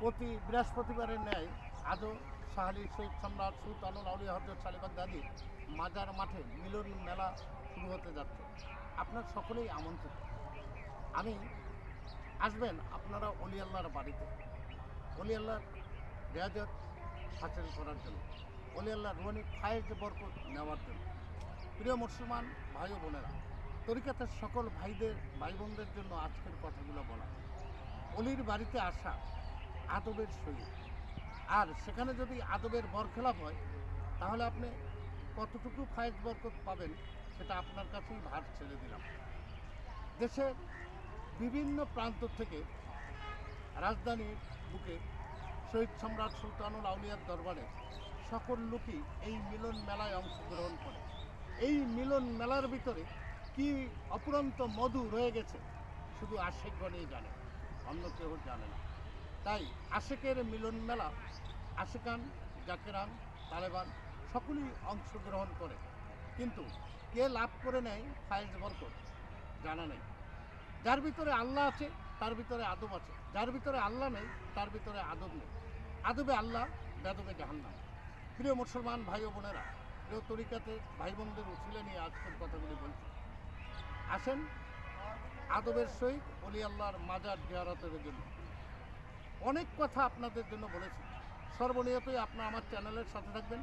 প্রতি বৃহস্পতিবারের ন্যায় আজও শাহালি শহীদ সম্রাট সুলতানুল আউলিয়া হজরত শালিবাদ দাদি মাজার মাঠে মিলন মেলা শুরু হতে যাচ্ছে। আপনার সকলেই আমন্ত্রিত। আমি আসবেন আপনারা অলি আল্লাহর বাড়িতে। অলি আল্লাহর রেয়াজত হাসিল করার জন্য। অলি আল্লাহ রুহানি ফায়েজ বরকত নেওয়ার জন্য। প্রিয় মুসলমান, ভাই ও বোনেরা, তরিকাতের সকল ভাইদের, ভাই বোনদের জন্য আজকের কথাগুলো বলা। অলির বাড়িতে আসা আদবের সহিত। আর সেখানে যদি আদবের বরখেলাপ হয়, তাহলে আপনি কতটুকু ফায়েজ বরকত পাবেন সেটা আপনার কাছেই ভার ছেড়ে দিলাম। দেশের বিভিন্ন প্রান্ত থেকে রাজধানীর বুকে শহীদ সম্রাট সুলতানুল আউলিয়ার দরবারে সকল লোকই এই মিলন মেলায় অংশগ্রহণ করে। এই মিলন মেলার ভিতরে কি অপুরন্ত মধু রয়ে গেছে, শুধু আশেকগণই জানে, অন্য কেউ জানে না। তাই আশেকের মিলন মেলা, আশেকান, জাকেরান, তালেবান সকলেই অংশগ্রহণ করে। কিন্তু কে লাভ করে নেয় ফায়েজ বরকত? জানা নেই। যার ভিতরে আল্লাহ আছে, তার ভিতরে আদব আছে। যার ভিতরে আল্লাহ নেই, তার ভিতরে আদব নেই। আদবে আল্লাহ, বেদবে জাহান্নাম। প্রিয় মুসলমান ভাই ও বোনেরা, প্রিয় তরিকাতে ভাই বোনদের উছিলে নিয়ে আজকের কথাগুলি বলছি। আসেন আদবের সহিত অলি আল্লাহর মাজার জিয়ারতের জন্য। অনেক কথা আপনাদের জন্য বলেছি। সর্বনিয়তই আপনার আমার চ্যানেলের সাথে থাকবেন,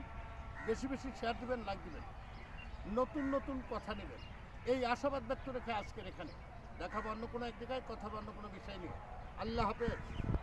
বেশি বেশি শেয়ার দেবেন লাইক দেবেন, নতুন নতুন কথা নেবেন। এই আশাবাদ ব্যক্ত রেখে আজকের এখানে। দেখাবো অন্য কোনো এক জায়গায়, কথা বা অন্য কোনো বিষয় নিয়ে। আল্লাহ হাফেজ।